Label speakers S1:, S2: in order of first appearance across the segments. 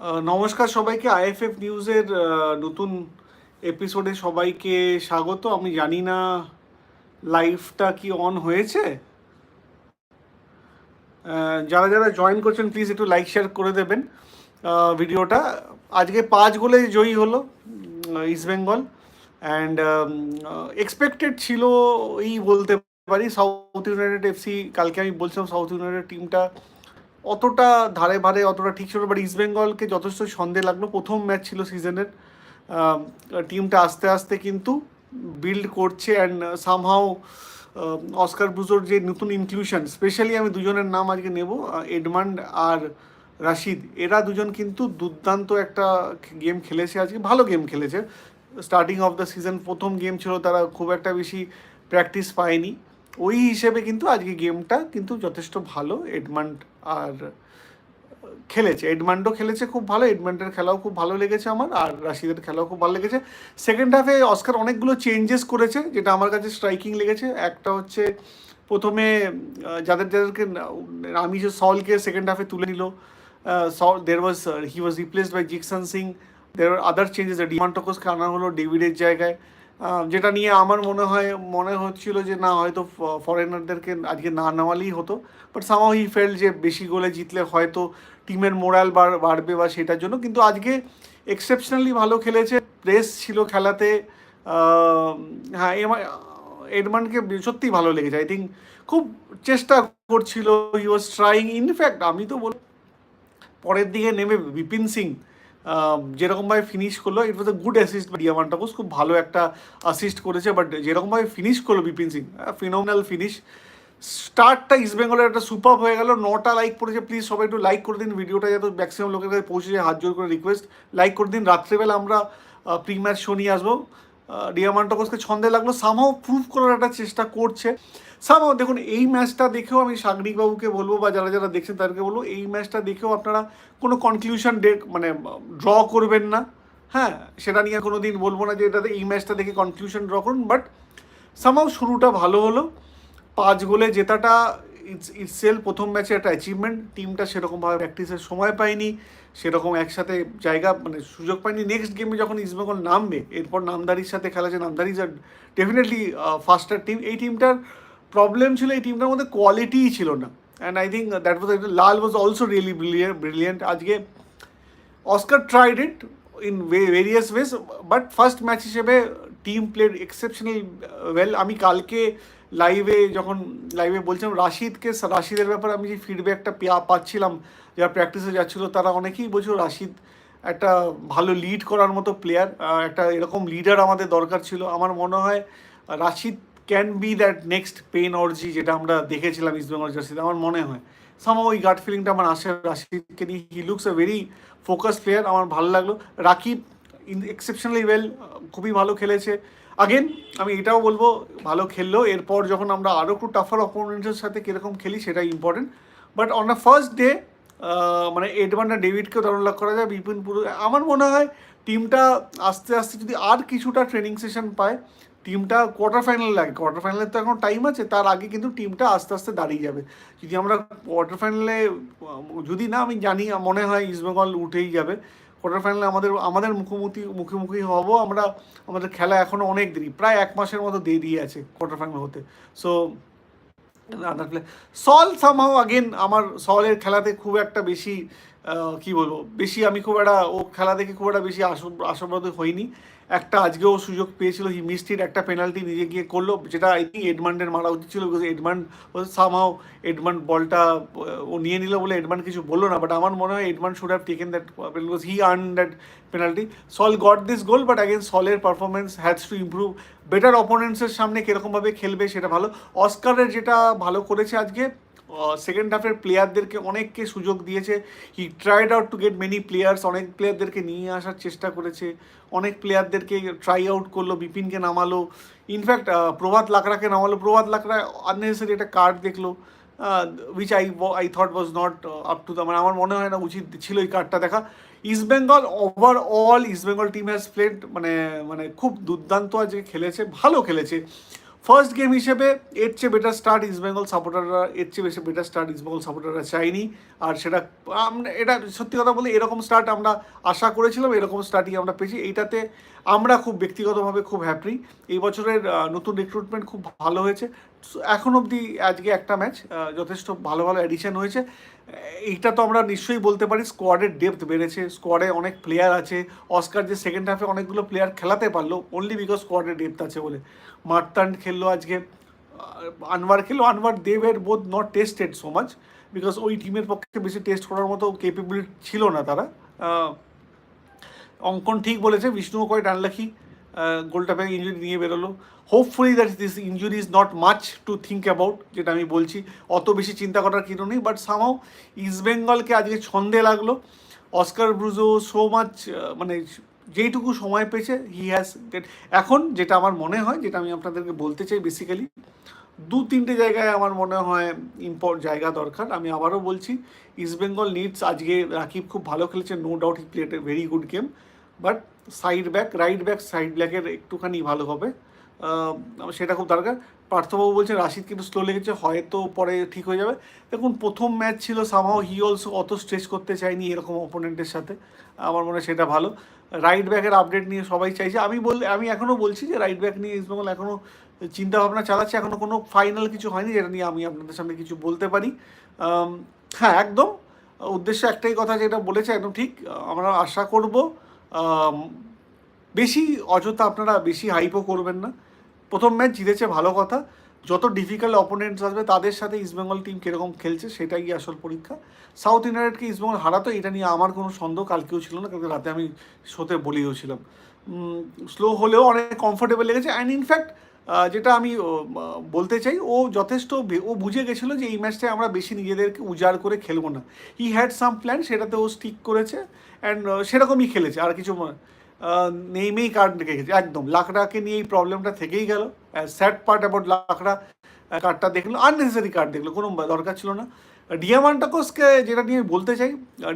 S1: নমস্কার সবাইকে। আইএফএফ নিউজের নতুন এপিসোডে সবাইকে স্বাগত। আমি জানি না লাইভটা কি অন হয়েছে। যারা যারা জয়েন করছেন প্লিজ একটু লাইক শেয়ার করে দেবেন ভিডিওটা। আজকে পাঁচ গোলে জয়ী হলো ইস্ট বেঙ্গল অ্যান্ড এক্সপেক্টেড ছিল এই বলতে পারি। সাউথ ইউনাইটেড এফসি কালকে আমি বলছিলাম সাউথ ইউনাইটেড টিমটা অতটা ধারে ভারে, অতটা ঠিক ছিল বাট ইস্ট বেঙ্গলকে যথেষ্ট সন্দেহ লাগল। প্রথম ম্যাচ ছিল সিজনের টিমটা আস্তে আস্তে কিন্তু বিল্ড করছে অ্যান্ড সামহাও অস্কার ব্রুজোর যে নতুন ইনক্লুশন স্পেশালি আমি দুজনের নাম আজকে নেব এডমান্ড আর রাশিদ এরা দুজন কিন্তু দুর্দান্ত একটা গেম খেলেছে আজকে, ভালো গেম খেলেছে। স্টার্টিং অফ দ্য সিজন প্রথম গেম ছিল, তারা খুব একটা বেশি প্র্যাকটিস পায়নি। ওই হিসেবে কিন্তু আজকে গেমটা কিন্তু যথেষ্ট ভালো। এডমান্ড আর খেলেছে। এডমান্ডও খেলেছে খুব ভালো, এডমান্ডের খেলাও খুব ভালো লেগেছে আমার, আর রাশিদের খেলাও খুব ভালো লেগেছে। সেকেন্ড হাফে অস্কার অনেকগুলো চেঞ্জেস করেছে, যেটা আমার কাছে স্ট্রাইকিং লেগেছে। একটা হচ্ছে প্রথমে যাদের, যাদেরকে আমি যে সলকে সেকেন্ড হাফে তুলে নিল Saul there was he was replaced by Jeakson Singh their other changes ডিমান্টকোসকে আনা হলো ডেভিডের জায়গায়। যেটা নিয়ে আমার মনে হয়, মনে হচ্ছিল যে না, হয়তো ফরেনারদেরকে আজকে না নেওয়ালেই হতো। বাট সামাও হি ফেল যে বেশি গোলে জিতলে হয়তো টিমের মোরাল বাড়বে বা সেটার জন্য। কিন্তু আজকে এক্সেপশনালি ভালো খেলেছে। প্রেস ছিল খেলাতে। হ্যাঁ এডমান্ডকে সত্যিই ভালো লেগেছে। আই থিঙ্ক খুব চেষ্টা করছিল। হি ওয়াজ ট্রাইং ইনফ্যাক্ট আমি তো বল, পরের দিকে নেমে বিপিন সিং যেরকমভাবে ফিনিশ করল it was a good assist Diamantakos খুব ভালো একটা অ্যাসিস্ট করেছে বাট যেরকমভাবে ফিনিশ করল বিপিন সিং ফিনোমিনাল ফিনিশ স্টার্টটা ইস্ট বেঙ্গলের একটা সুপার হয়ে গেল, নটা লাইক করেছে প্লিজ সবাই একটু লাইক করে দিন, ভিডিওটা যাতে ম্যাক্সিমাম লোকের কাছে পৌঁছে যায়, হাত জোর করে রিকোয়েস্ট লাইক করে দিন। রাত্রেবেলা আমরা প্রি ম্যাচ শো নিয়ে আসব। ডিয়ামান্টাকোসকে ছন্দে লাগল। সামহাও প্রুভ করার একটা চেষ্টা করছে। সামহাও দেখুন, এই ম্যাচটা দেখেও আমি সাগরিক বাবুকে বলব বা যারা যারা দেখছেন তাদেরকে বলব, এই ম্যাচটা দেখেও আপনারা কোনো কনক্লুশন ডে মানে ড্র করবেন না। হ্যাঁ সেটা নিয়ে কোনো দিন বলব না যে এটাতে এই ম্যাচটা দেখে কনক্লুশন ড্র করুন বাট সামাও শুরুটা ভালো হলো। পাঁচ গোলে জেতাটা ইটস ইটসেল প্রথম ম্যাচে একটা অ্যাচিভমেন্ট টিমটা সেরকমভাবে প্র্যাকটিসের সময় পায়নি, সেরকম একসাথে জায়গা মানে সুযোগ পায়নি। নেক্সট গেমে যখন ইস্টবেঙ্গল নামবে, এরপর নামদারির সাথে খেলা যে নামদারি ইজ ডেফিনেটলি ফাস্টার টিম এই টিমটার প্রবলেম ছিল, এই টিমটার মধ্যে কোয়ালিটিই ছিল না। And I think that was Lal was also really brilliant brilliant আজকে Oscar tried it in various ways but first match হিসেবে টিম প্লেড এক্সেপশনাল ওয়েল আমি কালকে লাইভে যখন লাইভে বলছিলাম, রাশিদকে, রাশিদের ব্যাপারে আমি যে ফিডব্যাকটা পাচ্ছিলাম, যারা প্র্যাকটিসে যাচ্ছিল, তারা অনেকেই বলছিল রাশিদ একটা ভালো লিড করার মতো প্লেয়ার একটা এরকম লিডার আমাদের দরকার ছিল। আমার মনে হয় Rashid can be that next Penn Orji যেটা আমরা দেখেছিলাম ইস্টবেঙ্গল জার্সিতে আমার মনে হয়। সামা ওই গার্ড ফিলিংটা আমার আসে রাশিদকে নিয়ে। He looks a very focus player আমার ভালো লাগল। রাকিব ইন এক্সেপশনালি ওয়েল খুবই ভালো খেলেছে। আগেন আমি এটাও বলব, ভালো খেললো। এরপর যখন আমরা আরও একটু টাফার অপোনেন্টের সাথে কীরকম খেলি, সেটাই important but on the first day মানে এডভান্ডা ডেভিডকেও দারুণ লাভ করা যায়। বিপিন পুরো আমার মনে হয় টিমটা আস্তে আস্তে যদি আর কিছুটা ট্রেনিং সেশন পায় টিমটা কোয়ার্টার ফাইনাল লাগে। কোয়ার্টার ফাইনালের তো এখন টাইম আছে, তার আগে কিন্তু টিমটা আস্তে আস্তে দাঁড়িয়ে যাবে। যদি আমরা কোয়ার্টার ফাইনালে যদি না, আমি জানি, মনে হয় ইস্টবেঙ্গল উঠেই যাবে। কোয়ার্টার ফাইনালে আমাদের আমাদের মুখোমুখি মুখোমুখি হব আমরা, আমাদের খেলা এখনও অনেক দেরি, প্রায় এক মাসের মতো দেরি আছে কোয়ার্টার ফাইনাল হতে। সো সল সামহাও আগেন আমার সলের খেলাতে খুব একটা বেশি কি বলব? বেশি আমি খুব একটা, ও খেলা দেখে খুব একটা বেশি আশা- আশাবাদ হইনি। একটা আজকেও সুযোগ পেয়েছিল, হি মিস্টির একটা পেনাল্টি নিজে গিয়ে করল, যেটা আই থিঙ্ক এডমান্ডের মারা উচিত ছিল বিকজ এডমান্ড সামহাও এডমান্ড বলটা, ও নিয়ে নিল বলে এডমান্ড কিছু বলল না বাট আমার মনে হয় Edmund should have taken that because he earn that penalty Saul got this goal but again সলের performance has to improve better অপোনেন্টসের সামনে কীরকমভাবে খেলবে সেটা ভালো। অস্কারের যেটা ভালো করেছে আজকে সেকেন্ড হাফের প্লেয়ারদেরকে অনেককে সুযোগ দিয়েছে। He tried out to get many players অনেক প্লেয়ারদেরকে নিয়ে আসার চেষ্টা করেছে। অনেক প্লেয়ারদেরকে ট্রাই আউট করল, বিপিনকে নামালো। ইনফ্যাক্ট প্রভাত লাকড়াকে নামালো। প্রভাত লাকড়া আননেসেসারি একটা কার্ড দেখল which I I thought was not up to the মানে আমার মনে হয় না উচিত ছিল এই কার্ডটা দেখা। East Bengal overall East Bengal team has played মানে মানে খুব দুর্দান্ত আজকে খেলেছে, ভালো খেলেছে। ফার্স্ট গেম হিসেবে এর চেয়ে বেটার স্টার্ট ইস্ট বেঙ্গল সাপোর্টাররা এর চেয়ে বেশি বেটার স্টার্ট ইস্ট বেঙ্গল সাপোর্টাররা চাইনি। আর সেটা, আমরা, এটা সত্যি কথা বলে, এরকম স্টার্ট আমরা আশা করেছিলাম, এরকম স্টার্টই আমরা পেয়েছি। এইটাতে আমরা খুব ব্যক্তিগতভাবে খুব হ্যাপি এই বছরের নতুন রিক্রুটমেন্ট খুব ভালো হয়েছে। এখন অবধি আজকে একটা ম্যাচ যথেষ্ট ভালো ভালো অ্যাডিশন হয়েছে। এইটা তো আমরা নিশ্চয়ই বলতে পারি স্কোয়াডের ডেপথ বেড়েছে। স্কোয়াডে অনেক প্লেয়ার আছে। অস্কার যে সেকেন্ড হাফে অনেকগুলো প্লেয়ার খেলাতে পারল অনলি বিকজ স্কোয়াডের ডেপথ আছে বলে। মার্তান্ড খেললো আজকে। আনওয়ার খেললো। আনওয়ার দেবের বোধ not tested so much because ওই টিমের পক্ষে বেশি টেস্ট করার মতো কেপেবিলিটি ছিল না তারা। অঙ্কন ঠিক বলেছে, বিষ্ণুও কয়েক আনলাকি গোলটা ব্যাগ ইঞ্জুরি নিয়ে বেরোলো। Hopefully that this injury is not much to think about যেটা আমি বলছি। অত বেশি চিন্তা করার কিছু নেই বাট সামাও ইস্ট বেঙ্গলকে আজকে ছন্দে লাগল। অস্কার ব্রুজো সো মাচ মানে যেইটুকু সময় পেয়েছে হি হ্যাজ এখন যেটা আমার মনে হয়, যেটা আমি আপনাদেরকে বলতে চাই বেসিক্যালি দু তিনটে জায়গায় আমার মনে হয় ইম্পর্ট জায়গা দরকার। আমি আবারও বলছি ইস্ট বেঙ্গল নিডস আজকে রাকিব খুব ভালো খেলেছে no doubt he played a very good game but side back, right back side ব্যাকের একটুখানি ভালো হবে। সেটা খুব দরকার। পার্থবাবু বলছে রাশিদ কিন্তু স্লো লেগেছে, হয়তো পরে ঠিক হয়ে যাবে। দেখুন, প্রথম ম্যাচ ছিল সামহাও হি অলসো অত স্ট্রেচ করতে চায়নি এরকম অপোনেন্টের সাথে। আমার মনে হয় সেটা ভালো। রাইট ব্যাকের আপডেট নিয়ে সবাই চাইছে। আমি বল, আমি এখনও বলছি যে রাইট ব্যাক নিয়ে ইস্টবেঙ্গল এখনও চিন্তাভাবনা চালাচ্ছে। এখনও কোনো ফাইনাল কিছু হয়নি, যেটা নিয়ে আমি আপনাদের সামনে কিছু বলতে পারি। হ্যাঁ একদম। উদ্দেশ্য একটাই কথা যেটা বলেছে, একদম ঠিক। আমরা আশা করব বেশি অযথা আপনারা বেশি হাইপও করবেন না। প্রথম ম্যাচ জিতেছে ভালো কথা। যত ডিফিকাল্ট অপোনেন্টস আসবে, তাদের সাথে ইস্টবেঙ্গল টিম কীরকম খেলছে, সেটাই আসল পরীক্ষা। সাউথ ইউনাইটেডকে ইস্টবেঙ্গল হারাতো, এটা নিয়ে আমার কোনো সন্দেহ কালকেও ছিল না, কালকে রাতে আমি শোতে বলিয়েওছিলাম ছিলাম। স্লো হলেও অনেক কমফোর্টেবল লেগেছে। অ্যান্ড ইনফ্যাক্ট যেটা আমি বলতে চাই ও যথেষ্ট ও বুঝে গেছিল যে এই ম্যাচটায় আমরা বেশি নিজেদেরকে উজাড় করে খেলব না। হি হ্যাড সাম প্ল্যান সেটাতে ও স্টিক করেছে অ্যান্ড সেরকমই খেলেছে আর কিছু আহ, কার্ড রেখে গেছে একদম। লাকড়াকে নিয়ে এই প্রবলেমটা থেকেই গেল স্যাড পার্ট অ্যাবাউট লাকড়া কার্ডটা দেখল আননেসেসারি কার্ড দেখল কোনো দরকার ছিল না। ডিয়ামান্টাকোসকে যেটা নিয়ে বলতে চাই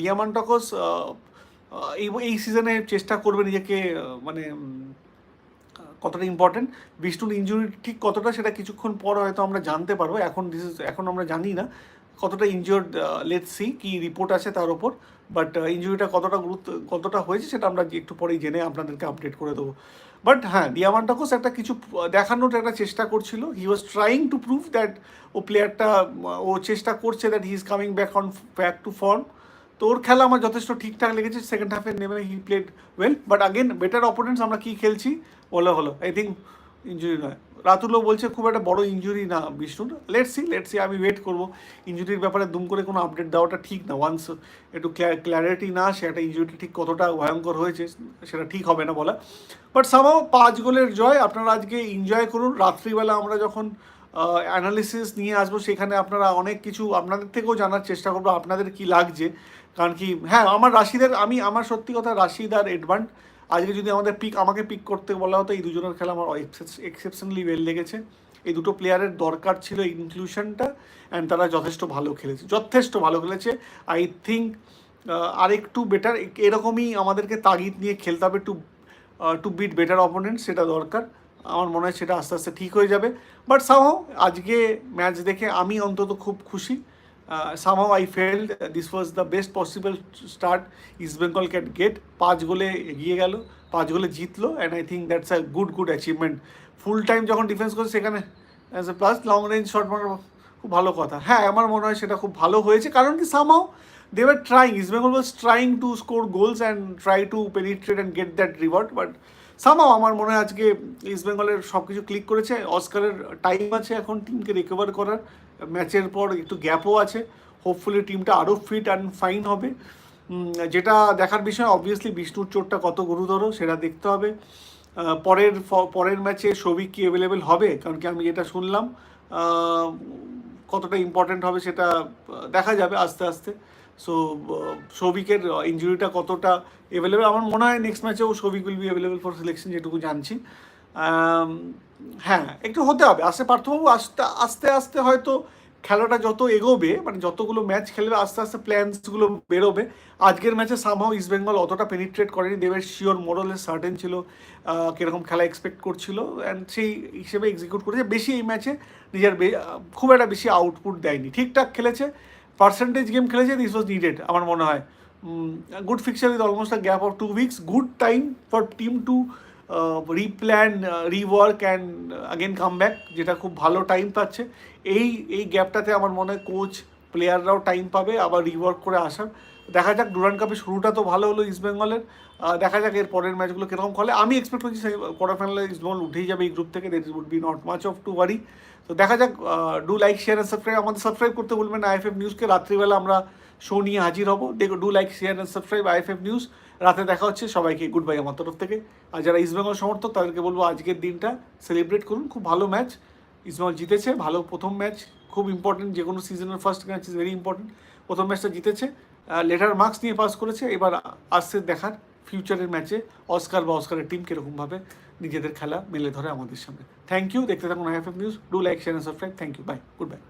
S1: ডিয়ামান্টাকোস এই এই সিজনে চেষ্টা করবে নিজেকে মানে কতটা ইম্পর্টেন্ট বিষ্ণুর ইঞ্জুরি ঠিক কতটা, সেটা কিছুক্ষণ পর হয়তো আমরা জানতে পারব। এখন দিস এখন আমরা জানি না কতটা ইনজিওর্ড লেট সি কি রিপোর্ট আছে তার উপর বাট ইঞ্জুরিটা কতটা গুরুত্ব, কতটা হয়েছে সেটা আমরা একটু পরেই জেনে আপনাদেরকে আপডেট করে দেবো। বাট হ্যাঁ ডিয়ামান্টাকোস একটা কিছু দেখানোর একটা চেষ্টা করছিল। He was trying to prove that ও প্লেয়ারটা ও চেষ্টা করছে that he is coming back on back to form তো ওর খেলা আমার যথেষ্ট ঠিকঠাক লেগেছে সেকেন্ড হাফে নেমে he played well but again better opponents আমরা কী খেলছি? বলে হলো। আই থিঙ্ক ইঞ্জুরি নয়। রাতুলও বলছে, খুব একটা বড় ইঞ্জুরি না বিষ্ণুর লেটস সি লেটস সি আমি ওয়েট করব। ইঞ্জুরির ব্যাপারে দুম করে কোনো আপডেট দেওয়াটা ঠিক না। ওয়ান্স একটু ক্ল্যারিটি না, সে একটা ইঞ্জুরিটা ঠিক কতটা ভয়ঙ্কর হয়েছে, সেটা ঠিক হবে না বলা। বাট সামাও পাঁচ গোলের জয়, আপনারা আজকে এনজয় করুন। রাত্রিবেলা আমরা যখন অ্যানালিসিস নিয়ে আসব। সেখানে আপনারা অনেক কিছু আপনাদের থেকেও জানার চেষ্টা করব, আপনাদের কি লাগছে। কারণ কি হ্যাঁ আমার রাশিদের, আমি, আমার সত্যি কথা রাশিদ আর এডভান্ট আজকে যদি আমাদের পিক আমাকে পিক করতে বলা হতো, এই দুজনের খেলা আমার এক্সেপশনালি ওয়েল লেগেছে। এই দুটো প্লেয়ারের দরকার ছিল ইনক্লুশনটা অ্যান্ড তারা যথেষ্ট ভালো খেলেছে, যথেষ্ট ভালো খেলেছে। আই থিঙ্ক আরেকটু বেটার এরকমই আমাদেরকে তাগিদ নিয়ে খেলতে হবে to to beat better opponent সেটা দরকার। আমার মনে হয় সেটা আস্তে আস্তে ঠিক হয়ে যাবে। বাট সামহাও আজকে ম্যাচ দেখে আমি অন্তত খুব খুশি। Somehow I fell this was the best possible start East Bengal can get পাঁচ গোলে এগিয়ে গেল, পাঁচ গোলে জিতলো and I think that's a good good achievement full time যখন ডিফেন্স করছে সেখানে প্লাস লং রেঞ্জ শট মারার খুব ভালো কথা। হ্যাঁ আমার মনে হয় সেটা খুব ভালো হয়েছে, কারণ কি somehow they were trying East Bengal was trying to score goals and try to penetrate and get that reward but somehow আমার মনে হয় আজকে ইস্ট বেঙ্গলের সব কিছু ক্লিক করেছে। অস্কারের টাইম আছে এখন টিমকে রিকভার করার। ম্যাচের পর একটু গ্যাপও আছে। হোপফুলি টিমটা আরও ফিট অ্যান্ড ফাইন হবে। যেটা দেখার বিষয় অবভিয়াসলি বিষ্ণুর চোটটা কত গুরুতর সেটা দেখতে হবে। পরের পরের ম্যাচে সবিক কি অ্যাভেলেবেল হবে? কারণ কি আমি যেটা শুনলাম কতটা ইম্পর্ট্যান্ট হবে সেটা দেখা যাবে আস্তে আস্তে। সো সৌভিকের ইঞ্জুরিটা কতটা অ্যাভেলেবেল আমার মনে হয় নেক্সট ম্যাচেও Souvik will be available for selection যেটুকু জানছি। হ্যাঁ একটু হতে হবে। আস্তে, পার্থবাবু, আস্তে আস্তে আস্তে হয়তো খেলাটা যত এগোবে মানে যতগুলো ম্যাচ খেলবে, আস্তে আস্তে প্ল্যানসগুলো বেরোবে। আজকের ম্যাচে সামহাও ইস্ট বেঙ্গল অতটা পেনিট্রেট করেনি। দেবের শিওর মোরলের সার্টেন ছিল কীরকম খেলা এক্সপেক্ট করছিল। অ্যান্ড সেই হিসেবে এক্সিকিউট করেছে। বেশি এই ম্যাচে নিজের খুব একটা বেশি আউটপুট দেয়নি। ঠিকঠাক খেলেছে পার্সেন্টেজ গেম খেলেছে দিস ওয়াজ নিডেড আমার মনে হয়। Good fixture with almost a gap of two weeks good time for team to replan rework and again come back যেটা খুব ভালো টাইম পাচ্ছে। এই এই গ্যাপটাতে আমার মনে হয় কোচ প্লেয়াররাও টাইম পাবে আবার রিওয়ার্ক করে আসার। দেখা যাক ডুরান কাপের শুরুটা তো ভালো হলো ইস্ট বেঙ্গলের আহ, দেখা যাক এর পরের ম্যাচগুলো কীরকম খেলে। আমি এক্সপেক্ট করছি কোয়ার্টার ফাইনালে ইস্ট বেঙ্গল উঠেই যাবে এই গ্রুপ থেকে। There would be not much of to worry তো দেখা যাক do like share and subscribe আমাদের সাবস্ক্রাইব করতে বলবেন আইএফএফ নিউজকে রাত্রিবেলা আমরা শো নিয়ে হাজির হব। দেখো do like share and subscribe IFF news রাতে দেখা হচ্ছে, সবাইকে গুড বাই আমার তরফ থেকে। আর যারা ইস্ট বেঙ্গল সমর্থক, তাদেরকে বলব আজকের দিনটা সেলিব্রেট করুন। খুব ভালো ম্যাচ ইস্টবেঙ্গল জিতেছে, ভালো প্রথম ম্যাচ খুব ইম্পর্টেন্ট যে কোনো সিজনের first match is very important প্রথম ম্যাচটা জিতেছে। লেটার মার্কস নিয়ে পাস করেছে। এবার আসছে দেখার ফিউচারের ম্যাচে অস্কার বা অস্কারের টিম কীরকমভাবে নিজেদের খেলা মেলে ধরে আমাদের সামনে। থ্যাংক ইউ দেখতে থাকুন IFF news do like share and subscribe thank you bye goodbye